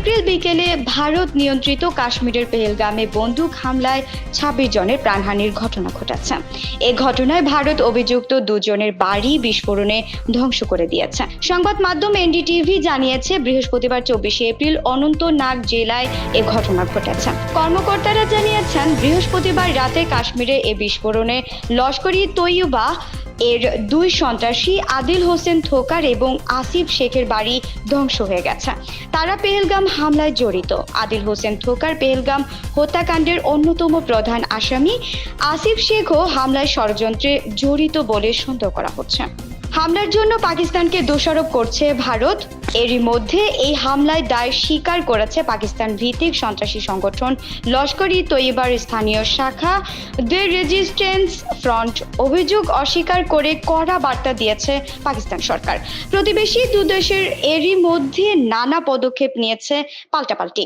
বিকেলে ভারত নিয়ন্ত্রিত কাশ্মীরের পেহেলগামে বন্দুক হামলায় ছাব্বিশ জনের প্রাণহানির ঘটনা ঘটেছে। এ ঘটনায় ভারত অভিযুক্ত দুজনের বাড়ি বিস্ফোরণে ধ্বংস করে দিয়েছে। সংবাদ মাধ্যম এনডিটিভি জানিয়েছে, বৃহস্পতিবার চব্বিশে এপ্রিল অনন্তনাগ জেলায় এ ঘটনা ঘটেছে। কর্মকর্তারা জানিয়েছেন, বৃহস্পতিবার রাতে কাশ্মীরে এ বিস্ফোরণে লস্করি তৈয়বা এর দুই সন্ত্রাসী আদিল হোসেন থোকার এবং আসিফ শেখের বাড়ি ধ্বংস হয়ে গেছে। তারা পেহেলগাম হামলায় জড়িত। আদিল হোসেন থোকার পেহেলগাম হত্যাকাণ্ডের অন্যতম প্রধান আসামি। আসিফ শেখও হামলায় ষড়যন্ত্রে জড়িত বলে সন্দেহ করা হচ্ছে। হামলার জন্য পাকিস্তানকে দোষারোপ করছে ভারত। এরই মধ্যে এই হামলায় দায় স্বীকার করেছে পাকিস্তান ভিত্তিক সন্ত্রাসী সংগঠন লস্কর ই তৈয়বার স্থানীয় শাখা। দ্য রেজিস্ট্যান্স ফ্রন্ট অভিযোগ অস্বীকার করে কড়া বার্তা দিয়েছে পাকিস্তান সরকার। প্রতিবেশী দুদেশের এরই মধ্যে নানা পদক্ষেপ নিয়েছে পাল্টাপাল্টি।